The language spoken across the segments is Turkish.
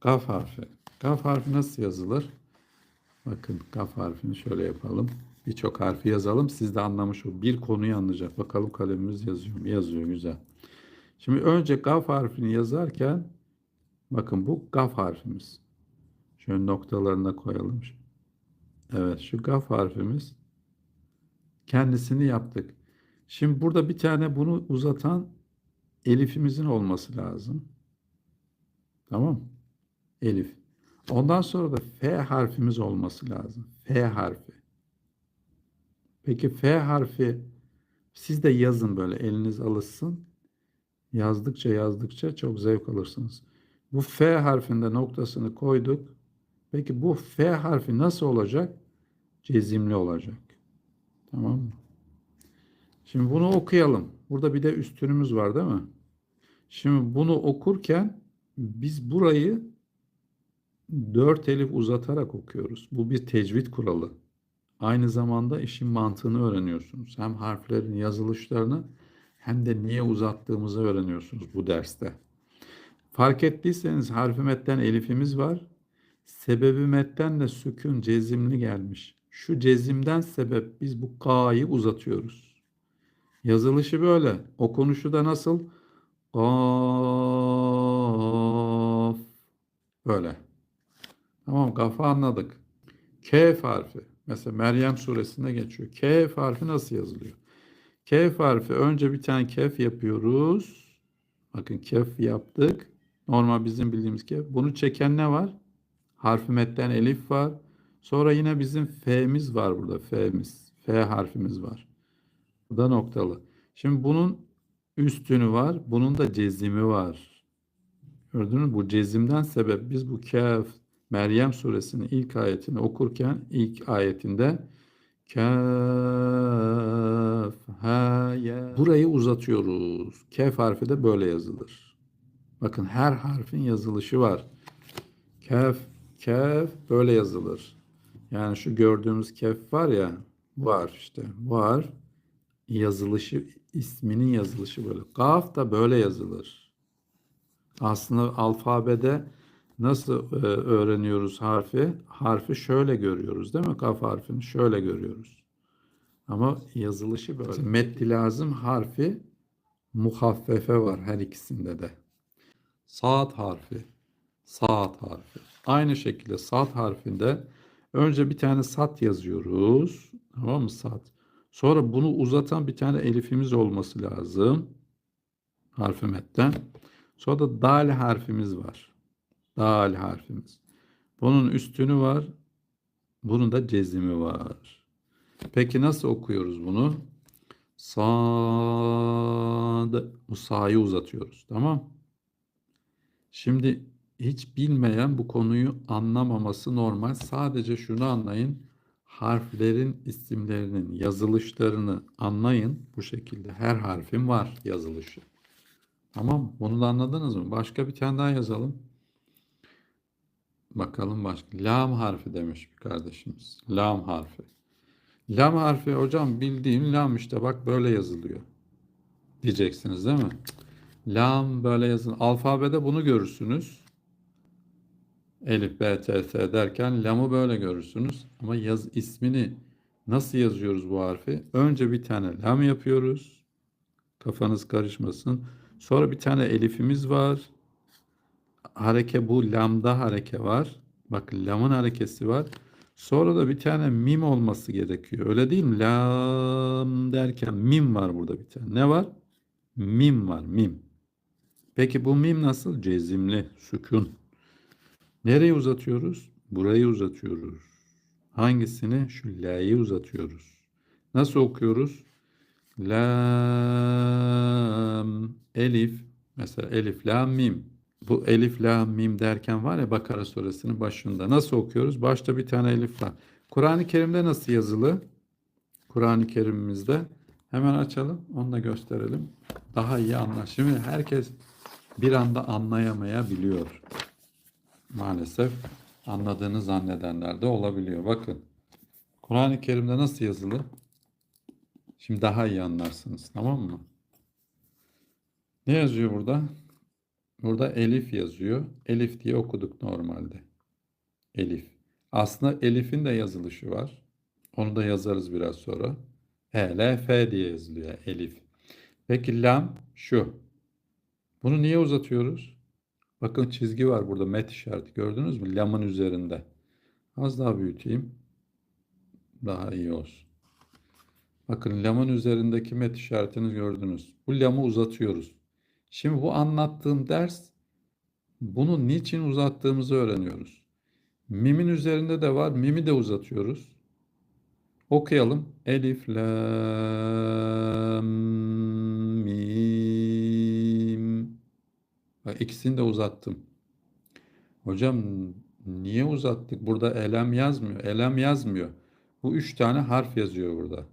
Gaf harfi. Gaf harfi nasıl yazılır? Bakın gaf harfini şöyle yapalım. Birçok harfi yazalım. Siz de anlamış olun. Bir konuyu anlayacak. Bakalım kalemimiz yazıyor mu? Yazıyor. Güzel. Şimdi önce gaf harfini yazarken bakın bu gaf harfimiz. Şöyle noktalarına koyalım. Evet şu gaf harfimiz kendisini yaptık. Şimdi burada bir tane bunu uzatan elifimizin olması lazım. Tamam. Elif. Ondan sonra da F harfimiz olması lazım. F harfi. Peki F harfi siz de yazın böyle eliniz alışsın. Yazdıkça yazdıkça çok zevk alırsınız. Bu F harfinde noktasını koyduk. Peki bu F harfi nasıl olacak? Cezimli olacak. Tamam mı? Şimdi bunu okuyalım. Burada bir de üstünümüz var değil mi? Şimdi bunu okurken biz burayı dört elif uzatarak okuyoruz. Bu bir tecvid kuralı. Aynı zamanda işin mantığını öğreniyorsunuz. Hem harflerin yazılışlarını hem de niye uzattığımızı öğreniyorsunuz bu derste. Fark ettiyseniz harfi metten elifimiz var. Sebebi metten de sükun cezimli gelmiş. Şu cezimden sebep biz bu ka'yı uzatıyoruz. Yazılışı böyle. Okunuşu da nasıl? Kaf. Böyle. Tamam kafa anladık. Kef harfi. Mesela Meryem suresinde geçiyor. Kef harfi nasıl yazılıyor? Kef harfi önce bir tane kef yapıyoruz. Bakın kef yaptık. Normal bizim bildiğimiz kef. Bunu çeken ne var? Harfi metten elif var. Sonra yine bizim F'miz var burada. F'miz. F harfimiz var. Bu da noktalı. Şimdi bunun üstünü var. Bunun da cezimi var. Gördünüz mü? Bu cezimden sebep biz bu kaf Meryem suresinin ilk ayetini okurken ilk ayetinde kaf ha ya burayı uzatıyoruz. Kaf harfi de böyle yazılır. Bakın her harfin yazılışı var. Kaf kaf böyle yazılır. Yani şu gördüğümüz kef var ya var işte var yazılışı isminin yazılışı böyle. Kaf da böyle yazılır. Aslında alfabede nasıl e, öğreniyoruz harfi? Harfi şöyle görüyoruz değil mi? Kaf harfini şöyle görüyoruz. Ama yazılışı böyle. Metti lazım harfi muhaffefe var her ikisinde de. Saat harfi. Saat harfi. Aynı şekilde saat harfinde önce bir tane sat yazıyoruz. Tamam mı? Sat. Sonra bunu uzatan bir tane elifimiz olması lazım. Harfi metten. Sonra da dal harfimiz var. Dal harfimiz. Bunun üstünü var. Bunun da cezimi var. Peki nasıl okuyoruz bunu? Sad. Bu sa'yı uzatıyoruz. Tamam. Şimdi hiç bilmeyen bu konuyu anlamaması normal. Sadece şunu anlayın harflerin isimlerinin yazılışlarını anlayın. Bu şekilde her harfin var yazılışı. Tamam Bunu da anladınız mı? Başka bir tane daha yazalım. Bakalım başka. Lam harfi demiş bir kardeşimiz. Lam harfi. Lam harfi hocam bildiğim lam işte bak böyle yazılıyor. Diyeceksiniz değil mi? Lam böyle yazın. Alfabede bunu görürsünüz. Elif, B, T, S derken lamı böyle görürsünüz. Ama yaz ismini nasıl yazıyoruz bu harfi? Önce bir tane lam yapıyoruz. Kafanız karışmasın. Sonra bir tane elifimiz var. Hareke bu lamda hareke var. Bak lamın harekesi var. Sonra da bir tane mim olması gerekiyor. Öyle değil mi? Lam derken mim var burada bir tane. Ne var? Mim var. Mim. Peki bu mim nasıl? Cezimli, sükun. Nereye uzatıyoruz? Burayı uzatıyoruz. Hangisini? Şu la'yı uzatıyoruz. Nasıl okuyoruz? Lam, elif. Mesela elif, lam, mim. Bu elif, lam, mim derken var ya Bakara suresinin başında. Nasıl okuyoruz? Başta bir tane elif var. Kur'an-ı Kerim'de nasıl yazılı? Kur'an-ı Kerim'imizde. Hemen açalım. Onu da gösterelim. Daha iyi anlar. Şimdi herkes bir anda anlayamayabiliyor maalesef anladığını zannedenler de olabiliyor. Bakın Kur'an-ı Kerim'de nasıl yazılı? Şimdi daha iyi anlarsınız tamam mı? Ne yazıyor burada? Burada elif yazıyor. Elif diye okuduk normalde. Elif. Aslında elifin de yazılışı var. Onu da yazarız biraz sonra. E, L, F diye yazılıyor elif. Peki lam şu. Bunu niye uzatıyoruz? Bakın çizgi var burada met işareti gördünüz mü? Lamın üzerinde. Az daha büyüteyim. Daha iyi olsun. Bakın lamın üzerindeki met işaretini gördünüz. Bu lamı uzatıyoruz. Şimdi bu anlattığım ders bunu niçin uzattığımızı öğreniyoruz. Mimin üzerinde de var. Mimi de uzatıyoruz. Okuyalım. Elif, lam, mim. Bak ikisini de uzattım. Hocam niye uzattık? Burada elem yazmıyor. Elem yazmıyor. Bu üç tane harf yazıyor burada.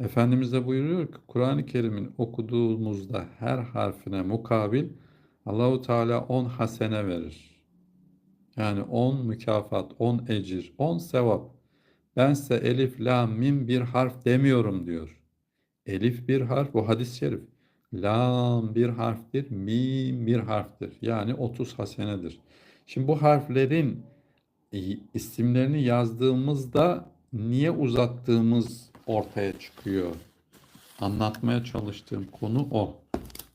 Efendimiz de buyuruyor ki Kur'an-ı Kerim'in okuduğumuzda her harfine mukabil Allahu Teala 10 hasene verir. Yani 10 mükafat, 10 ecir, 10 sevap. Bense elif, la, mim bir harf demiyorum diyor. Elif bir harf, bu hadis-i şerif. Lam bir harftir, mim bir harftir. Yani 30 hasenedir. Şimdi bu harflerin e, isimlerini yazdığımızda niye uzattığımız ortaya çıkıyor. Anlatmaya çalıştığım konu o.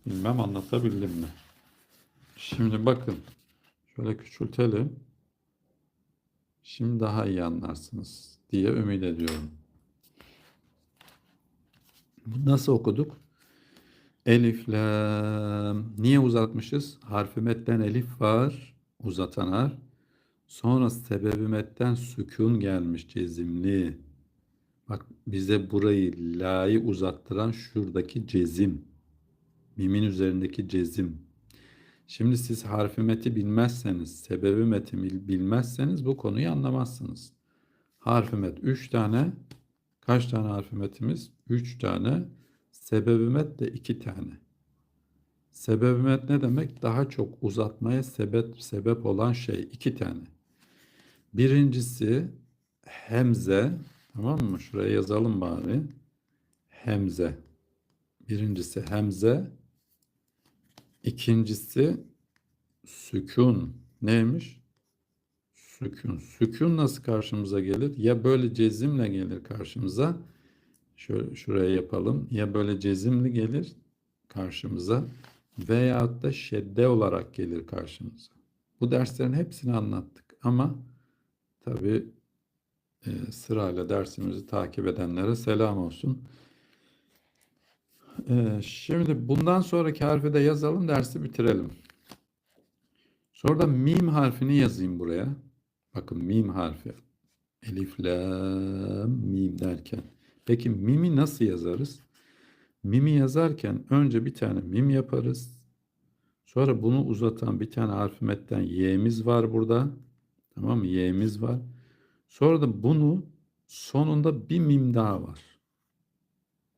Bilmem anlatabildim mi? Şimdi bakın. Şöyle küçültelim. Şimdi daha iyi anlarsınız diye ümit ediyorum. Nasıl okuduk? Elif, lam. Niye uzatmışız? Harfi metten elif var. Uzatan harf. Sonra sebebi metten sükun gelmiş cezimli. Bak bize burayı la'yı uzattıran şuradaki cezim. Mimin üzerindeki cezim. Şimdi siz harfi meti bilmezseniz, sebebi meti bilmezseniz bu konuyu anlamazsınız. Harfi met 3 tane. Kaç tane harfi metimiz? 3 tane. Sebebi met de 2 tane. Sebebi met ne demek? Daha çok uzatmaya sebep sebep olan şey. 2 tane. Birincisi hemze. Tamam mı? Şuraya yazalım bari. Hemze. Birincisi hemze. İkincisi sükun. Neymiş? Sükun. Sükun nasıl karşımıza gelir? Ya böyle cezimle gelir karşımıza. Şöyle şuraya yapalım. Ya böyle cezimli gelir karşımıza veyahut da şedde olarak gelir karşımıza. Bu derslerin hepsini anlattık ama tabi e, sırayla dersimizi takip edenlere selam olsun. Ee, şimdi bundan sonraki harfi de yazalım, dersi bitirelim. Sonra da mim harfini yazayım buraya. Bakın mim harfi. Elif, la, mim derken. Peki mimi nasıl yazarız? Mimi yazarken önce bir tane mim yaparız. Sonra bunu uzatan bir tane harfi metten y'miz var burada. Tamam mı? Y'miz var. Sonra da bunu sonunda bir mim daha var.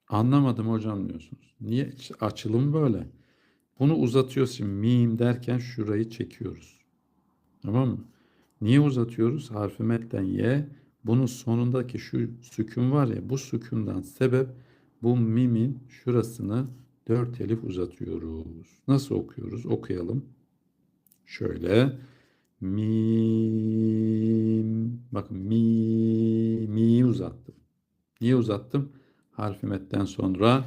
Anlamadım hocam diyorsunuz. Niye? Açılım böyle. Bunu uzatıyoruz şimdi mim derken şurayı çekiyoruz. Tamam mı? Niye uzatıyoruz? Harfi metten y. Bunun sonundaki şu sükun var ya bu sükundan sebep bu mimin şurasını dört elif uzatıyoruz. Nasıl okuyoruz? Okuyalım. Şöyle mim bakın mi mi uzattım. Niye uzattım? harfi metten sonra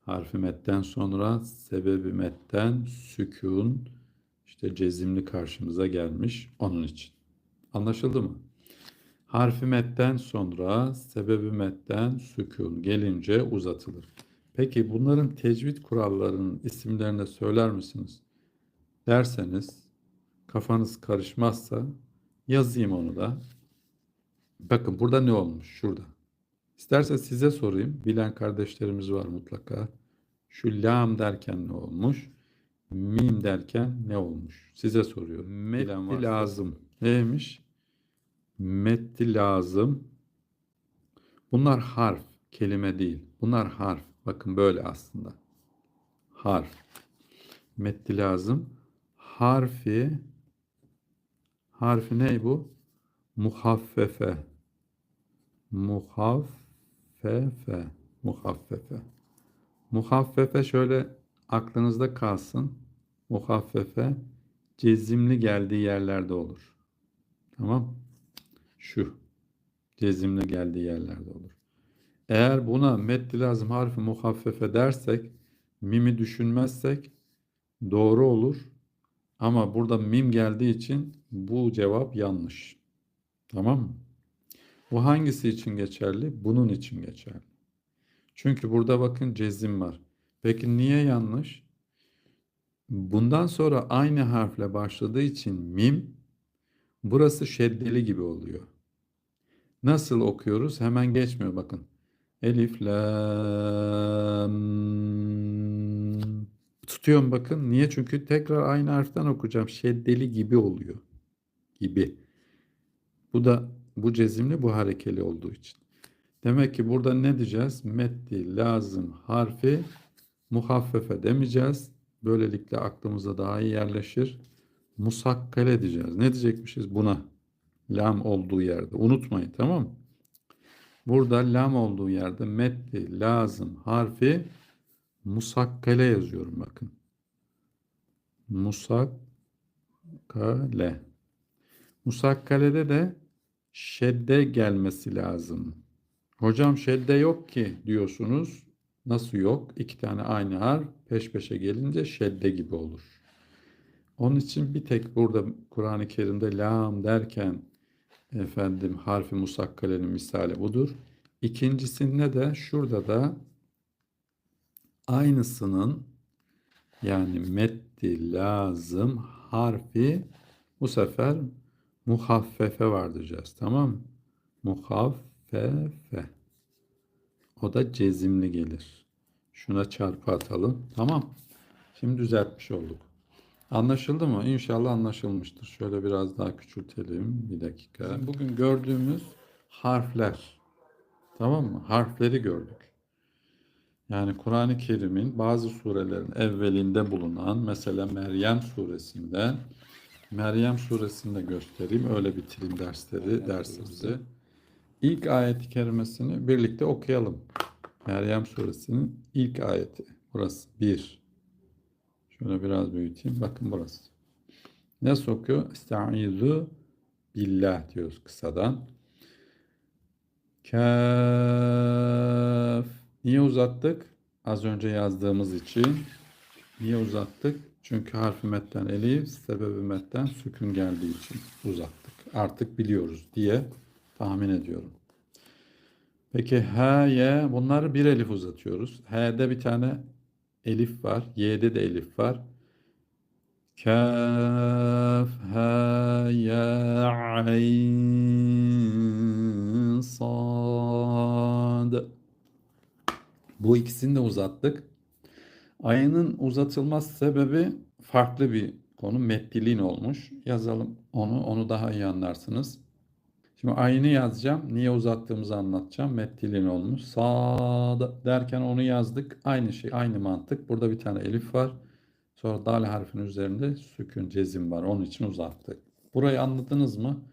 harfi metten sonra sebebi metten sükun işte cezimli karşımıza gelmiş onun için. Anlaşıldı mı? Harfi metten sonra sebebi metten sükun gelince uzatılır. Peki bunların tecvid kurallarının isimlerini söyler misiniz? Derseniz kafanız karışmazsa yazayım onu da. Bakın burada ne olmuş? Şurada. İsterse size sorayım. Bilen kardeşlerimiz var mutlaka. Şu lam derken ne olmuş? Mim derken ne olmuş? Size soruyor. Metti lazım. Neymiş? Metti lazım. Bunlar harf, kelime değil. Bunlar harf. Bakın böyle aslında. Harf. Metti lazım. Harfi harfi ne bu? Muhaffefe. Muhaffefe Muhaffefe. Muhaffefe. Şöyle aklınızda kalsın. muhaffefe cezimli geldiği yerlerde olur. Tamam? Şu. Cezimli geldiği yerlerde olur. Eğer buna meddi lazım harfi muhaffefe dersek, mimi düşünmezsek doğru olur. Ama burada mim geldiği için bu cevap yanlış. Tamam mı? Bu hangisi için geçerli? Bunun için geçerli. Çünkü burada bakın cezim var. Peki niye yanlış? Bundan sonra aynı harfle başladığı için mim burası şeddeli gibi oluyor. Nasıl okuyoruz? Hemen geçmiyor bakın. Elif, lam. Tutuyorum bakın. Niye? Çünkü tekrar aynı harften okuyacağım. Şeddeli gibi oluyor. Gibi. Bu da bu cezimli bu harekeli olduğu için. Demek ki burada ne diyeceğiz? Metti lazım harfi muhaffefe demeyeceğiz. Böylelikle aklımıza daha iyi yerleşir. Musakkale diyeceğiz. Ne diyecekmişiz buna? Lam olduğu yerde. Unutmayın tamam mı? Burada lam olduğu yerde metti lazım harfi musakkale yazıyorum bakın. Musakkale. Musakkalede de şedde gelmesi lazım. Hocam şedde yok ki diyorsunuz. Nasıl yok? İki tane aynı harf peş peşe gelince şedde gibi olur. Onun için bir tek burada Kur'an-ı Kerim'de lam derken efendim harfi musakkalenin misali budur. İkincisinde de şurada da aynısının yani metti lazım harfi bu sefer muhaffefe var diyeceğiz. Tamam mı? Muhaffefe. O da cezimli gelir. Şuna çarpı atalım. Tamam. Şimdi düzeltmiş olduk. Anlaşıldı mı? İnşallah anlaşılmıştır. Şöyle biraz daha küçültelim. Bir dakika. Bugün gördüğümüz harfler. Tamam mı? Harfleri gördük. Yani Kur'an-ı Kerim'in bazı surelerin evvelinde bulunan mesela Meryem suresinde Meryem suresinde göstereyim. Öyle bitireyim dersleri, dersimizi. İlk ayet-i kerimesini birlikte okuyalım. Meryem suresinin ilk ayeti. Burası bir. Şöyle biraz büyüteyim. Bakın burası. Nasıl okuyor? Estaizu billah diyoruz kısadan. Kaf. Niye uzattık? Az önce yazdığımız için. Niye uzattık? Çünkü harfi metten elif, sebebi metten sükun geldiği için uzattık. Artık biliyoruz diye tahmin ediyorum. Peki H, Y bunları bir elif uzatıyoruz. H'de bir tane elif var. Y'de de elif var. Kaf, ha, ya, ayn, sad. Bu ikisini de uzattık. Ayının uzatılmaz sebebi farklı bir konu. Meddilin olmuş. Yazalım onu. Onu daha iyi anlarsınız. Şimdi ayını yazacağım. Niye uzattığımızı anlatacağım. Meddilin olmuş. Sağda derken onu yazdık. Aynı şey, aynı mantık. Burada bir tane elif var. Sonra dal harfinin üzerinde sükun, cezim var. Onun için uzattık. Burayı anladınız mı?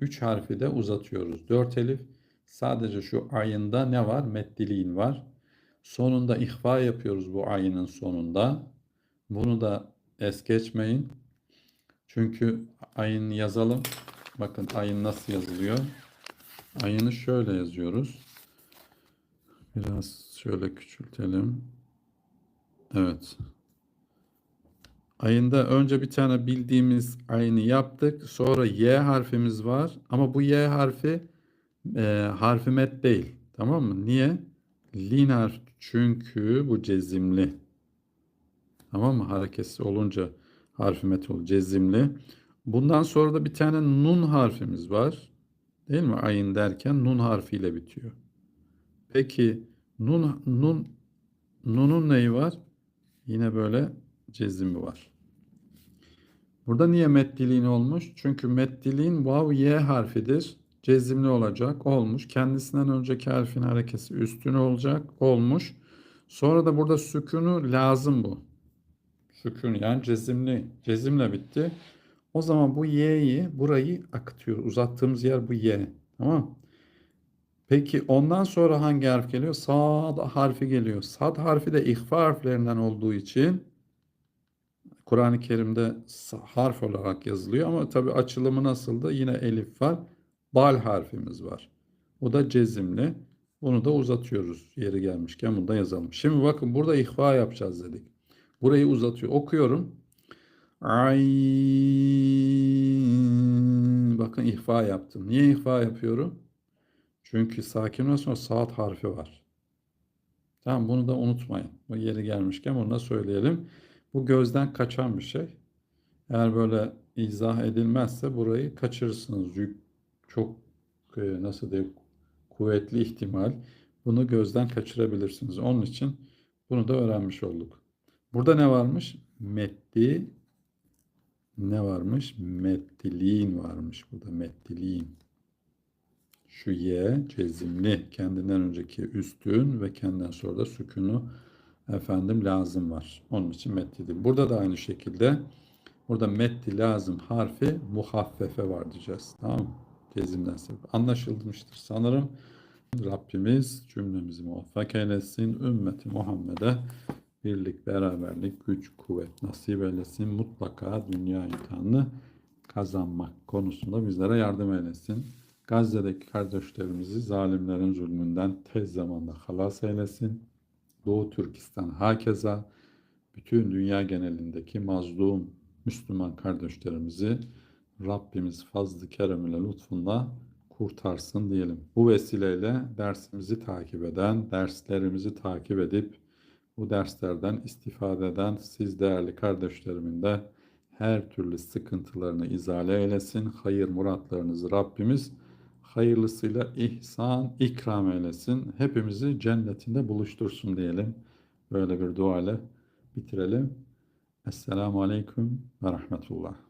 Üç harfi de uzatıyoruz. Dört elif. Sadece şu ayında ne var? Meddilin var. Sonunda ihfa yapıyoruz bu ayının sonunda. Bunu da es geçmeyin. Çünkü ayın yazalım. Bakın ayın nasıl yazılıyor. Ayını şöyle yazıyoruz. Biraz şöyle küçültelim. Evet. Ayında önce bir tane bildiğimiz ayını yaptık. Sonra Y harfimiz var. Ama bu Y harfi e, harfi değil. Tamam mı? Niye? Lin harf çünkü bu cezimli. Tamam mı? Hareketsiz olunca harfi met olur. Cezimli. Bundan sonra da bir tane nun harfimiz var. Değil mi? Ayın derken nun harfiyle bitiyor. Peki nun nun nunun neyi var? Yine böyle cezimi var. Burada niye meddiliğin olmuş? Çünkü meddiliğin vav y harfidir. Cezimli olacak. Olmuş. Kendisinden önceki harfin harekesi üstüne olacak. Olmuş. Sonra da burada sükunu lazım bu. Sükun yani cezimli. Cezimle bitti. O zaman bu y'yi burayı akıtıyor. Uzattığımız yer bu y. Tamam Peki ondan sonra hangi harf geliyor? Sad harfi geliyor. Sad harfi de ihfa harflerinden olduğu için Kur'an-ı Kerim'de harf olarak yazılıyor ama tabii açılımı nasıl da yine elif var. Bal harfimiz var. O da cezimli. Bunu da uzatıyoruz yeri gelmişken bunu da yazalım. Şimdi bakın burada ihva yapacağız dedik. Burayı uzatıyor. Okuyorum. Ayn. Bakın ihfa yaptım. Niye ihfa yapıyorum? Çünkü sakinden sonra saat harfi var. Tamam bunu da unutmayın. Bu yeri gelmişken bunu da söyleyelim. Bu gözden kaçan bir şey. Eğer böyle izah edilmezse burayı kaçırırsınız. Çok e, nasıl diyeyim kuvvetli ihtimal. Bunu gözden kaçırabilirsiniz. Onun için bunu da öğrenmiş olduk. Burada ne varmış? Metti ne varmış? Mettiliğin varmış burada. Mettiliğin. Şu ye cezimli. Kendinden önceki üstün ve kendinden sonra da sükunu efendim lazım var. Onun için metti Burada da aynı şekilde burada metti lazım harfi muhaffefe var diyeceğiz. Tamam mı? Cezimden sebep. Anlaşılmıştır sanırım. Rabbimiz cümlemizi muvaffak eylesin. Ümmeti Muhammed'e birlik, beraberlik, güç, kuvvet nasip eylesin. Mutlaka dünya imtihanını kazanmak konusunda bizlere yardım eylesin. Gazze'deki kardeşlerimizi zalimlerin zulmünden tez zamanda halas eylesin. Doğu Türkistan hakeza bütün dünya genelindeki mazlum Müslüman kardeşlerimizi Rabbimiz fazlı kerem ile lütfunla kurtarsın diyelim. Bu vesileyle dersimizi takip eden, derslerimizi takip edip bu derslerden istifade eden siz değerli kardeşlerimin de her türlü sıkıntılarını izale eylesin. Hayır muratlarınızı Rabbimiz hayırlısıyla ihsan, ikram eylesin. Hepimizi cennetinde buluştursun diyelim. Böyle bir dua ile bitirelim. Esselamu Aleyküm ve Rahmetullah.